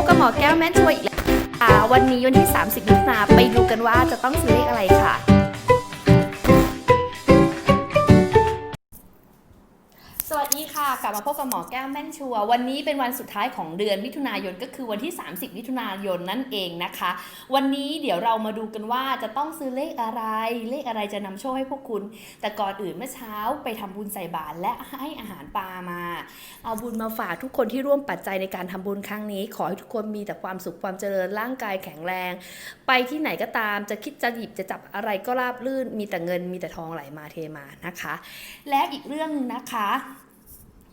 บกับหมอแก้วแม่ช่วยอีกแล้วค่ะวันนี้วันที่ 30มิถุนาไปดูกันว่าจะต้องซื้อเลขอะไรค่ะ ลับมาพบกับหมอแก้วแม่นชัววันนี้เป็นวันสุดท้ายของเดือนมิถุนายนก็คือวันที่ 30 มิถุนายนนั่นเองนะคะ วันนี้เดี๋ยวเรามาดูกันว่าจะต้องซื้อเลขอะไร เลขอะไรจะนำโชคให้พวกคุณ แต่ก่อนอื่นเมื่อเช้าไปทำบุญใส่บาตรและให้อาหารปลามา เอาบุญมาฝากทุกคนที่ร่วมปัจจัยในการทำบุญครั้งนี้ ขอให้ทุกคนมีแต่ความสุขความเจริญร่างกายแข็งแรง ไปที่ไหนก็ตามจะคิดจะหยิบจะจับอะไรก็ราบรื่น มีแต่เงินมีแต่ทองไหลมาเทมานะคะ และอีกเรื่องหนึงนะคะ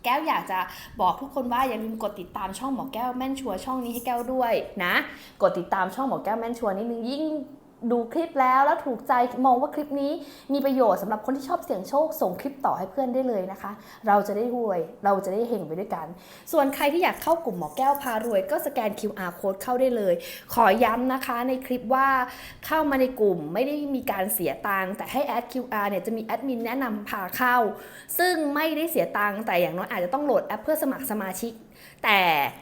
แก้วอยากจะบอกทุกคนว่าอย่าลืมกดติดตามช่องหมอแก้วแม่นชัวช่องนี้ให้แก้วด้วยนะ กดติดตามช่องหมอแก้วแม่นชัวนิดนึงยิ่ง ดูคลิปแล้วแล้วถูกใจมองว่าคลิปนี้มีประโยชน์สำหรับคนที่ชอบเสี่ยงโชค ส่งคลิปต่อให้เพื่อนได้เลยนะคะ เราจะได้รวย เราจะได้เฮงไปด้วยกัน ส่วนใครที่อยากเข้ากลุ่มหมอแก้วพารวย ก็สแกน QR code เข้าได้เลย ขอย้ำนะคะในคลิปว่าเข้ามาในกลุ่มไม่ได้มีการเสียตังค์แต่ให้แอด QR เนี่ยจะมีแอดมินแนะนำพาเข้า ซึ่งไม่ได้เสียตังค์แต่อย่างน้อยอาจจะต้องโหลดแอปเพื่อสมัครสมาชิก แต่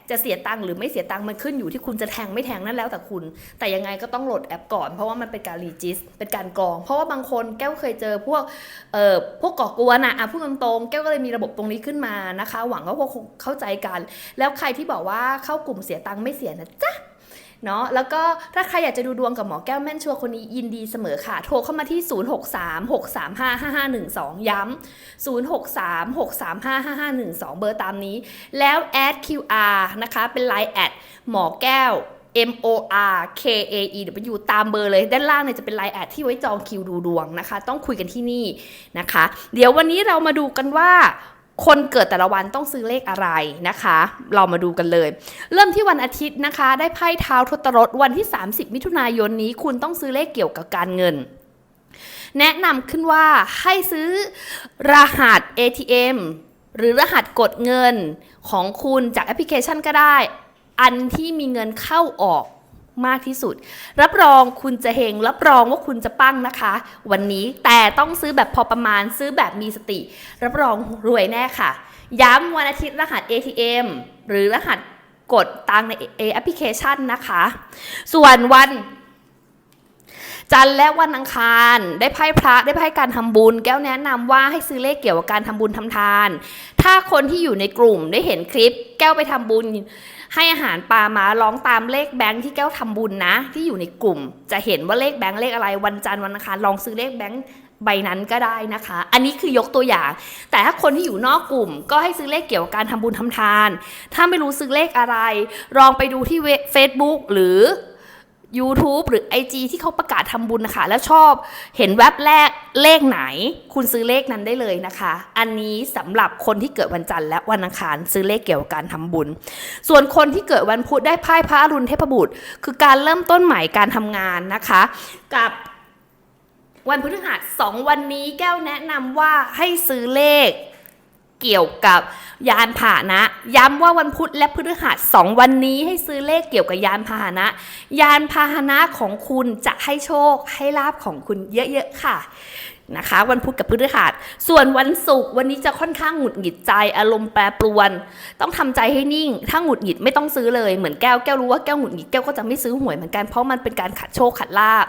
จะเสียตังค์หรือไม่เสียตังค์มันขึ้นอยู่ที่คุณจะแทงไม่แทงนั่นแล้วแต่คุณ แต่ยังไงก็ต้องโหลดแอปก่อนเพราะว่ามันเป็นการรีจิสเป็นการกรอง เพราะว่าบางคนแก้วเคยเจอพวกเอ่อพวกก่อกวนอะอะพูดตรงๆแก้วก็เลยมีระบบตรงนี้ขึ้นมานะคะ หวังว่าพวกเข้าใจกัน แล้วใครที่บอกว่าเข้ากลุ่มเสียตังค์ไม่เสียนะจ๊ะเนาะแล้วก็ถ้าใครอยากจะดูดวงกับหมอแก้วแม่นชัวคนนี้ยินดีเสมอค่ะ โทรเข้ามาที่ 0636355512 ย้ำ0636355512 เบอร์ตามนี้ แล้วแอด QR นะคะ เป็น Line แอดหมอแก้ว M O R K A E W ตามเบอร์เลยด้านล่างเนี่ยจะเป็นไลน์แอดที่ไว้จองคิวดูดวงนะคะ ต้องคุยกันที่นี่นะคะ เดี๋ยววันนี้เรามาดูกันว่าคนเกิดแต่ละวันต้องซื้อเลขอะไรนะคะ เรามาดูกันเลย เริ่มที่วันอาทิตย์นะคะ ได้ไพ่เท้าทศรถวันที่ 30 มิถุนายนนี้คุณต้องซื้อเลขเกี่ยวกับการเงิน แนะนำขึ้นว่าให้ซื้อรหัส ATM หรือรหัสกดเงินของคุณจากแอปพลิเคชันก็ได้ อันที่มีเงินเข้าออกมากที่สุด รับรองคุณจะเฮงรับรองว่าคุณจะปั้งนะคะ วันนี้แต่ต้องซื้อแบบพอประมาณซื้อแบบมีสติ รับรองรวยแน่ค่ะ ย้ำวันอาทิตย์รหัส ATM หรือรหัสกดตังในแอปพลิเคชันนะคะ ส่วนวัน จันทร์และวันอังคาร ได้ไพ่พระได้ไพ่การทำบุญ แก้วแนะนำว่าให้ซื้อเลขเกี่ยวกับการทำบุญทำทาน ถ้าคนที่อยู่ในกลุ่มได้เห็นคลิป แก้วไปทำบุญ ให้อาหารปลามาร้องตามเลขแบงค์ที่แก้วทำบุญนะ ที่อยู่ในกลุ่ม จะเห็นว่าเลขแบงค์เลขอะไรวันจันทร์วันอังคารลองซื้อเลขแบงค์ใบนั้นก็ได้นะคะ อันนี้คือยกตัวอย่าง แต่ถ้าคนที่อยู่นอกกลุ่ม ก็ให้ซื้อเลขเกี่ยวกับการทำบุญทำทาน ถ้าไม่รู้ซื้อเลขอะไร ลองไปดูที่เฟซบุ๊กหรือ YouTube หรือ IG ที่เขาประกาศทำบุญนะคะ แล้วชอบเห็นแว็บแรกเลขไหน คุณซื้อเลขนั้นได้เลยนะคะ อันนี้สำหรับคนที่เกิดวันจันทร์และวันอังคารซื้อเลขเกี่ยวกับการทำบุญ ส่วนคนที่เกิดวันพุธได้ไพ่พระอรุณเทพบุตร คือการเริ่มต้นใหม่การทำงานนะคะ กับวันพฤหัสสองวันนี้แก้วแนะนำว่าให้ซื้อเลข เกี่ยวกับยานพาหนะ ย้ำว่าวันพุธและพฤหัสสองวันนี้ให้ซื้อเลขเกี่ยวกับยานพาหนะ ยานพาหนะของคุณจะให้โชคให้ลาบของคุณเยอะๆค่ะนะคะ วันพุธกับพฤหัสส่วนวันศุกร์วันนี้จะค่อนข้างหงุดหงิดใจอารมณ์แปรปรวน ต้องทำใจให้นิ่ง ถ้าหงุดหงิดไม่ต้องซื้อเลยเหมือนแก้วแก้วรู้ว่าแก้วหงุดหงิดแก้วก็จะไม่ซื้อหวยเหมือนกันเพราะมันเป็นการขัดโชคขัดลาบ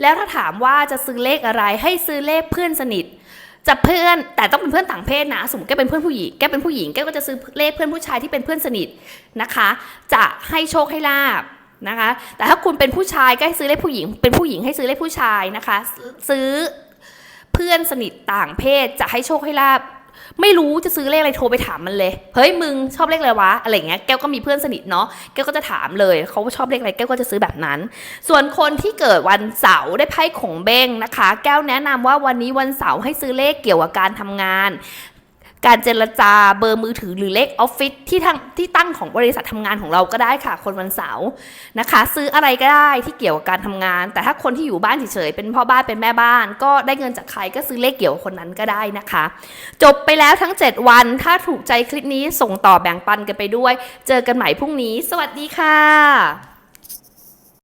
แล้วถ้าถามว่าจะซื้อเลขอะไรให้ซื้อเลขเพื่อนสนิท จะเพื่อนแต่ต้องเป็นเพื่อนต่างเพศนะ สมมติแกเป็นเพื่อนผู้หญิงแกเป็นผู้หญิงแกก็จะซื้อเลขเพื่อนผู้ชายที่เป็นเพื่อนสนิทนะคะ จะให้โชคให้ลาบนะคะ แต่ถ้าคุณเป็นผู้ชายก็ให้ซื้อเลขผู้หญิง เป็นผู้หญิงให้ซื้อเลขผู้ชายนะคะ ซื้อเพื่อนสนิทต่างเพศจะให้โชคให้ลาบ ไม่รู้จะซื้อเลขอะไรโทรไปถามมันเลย เฮ้ยมึงชอบเลขอะไรวะอะไรเงี้ยแก้วก็มีเพื่อนสนิทเนาะแก้วก็จะถามเลยเขาชอบเลขอะไรแก้วก็จะซื้อแบบนั้น ส่วนคนที่เกิดวันเสาร์ได้ไพ่ขงเบ้งนะคะ แก้วแนะนำว่าวันนี้วันเสาร์ให้ซื้อเลขเกี่ยวกับการทำงาน การเจรจาเบอร์มือถือหรือเลขออฟฟิศที่ทั้งที่ตั้งของบริษัททำงานของเราก็ได้ค่ะ คนวันเสาร์นะคะ ซื้ออะไรก็ได้ที่เกี่ยวกับการทำงาน แต่ถ้าคนที่อยู่บ้านเฉยๆเป็นพ่อบ้านเป็นแม่บ้าน ก็ได้เงินจากใครก็ซื้อเลขเกี่ยวกับคนนั้นก็ได้นะคะ จบไปแล้วทั้ง 7 วัน ถ้าถูกใจคลิปนี้ส่งต่อแบ่งปันกันไปด้วย เจอกันใหม่พรุ่งนี้ สวัสดีค่ะ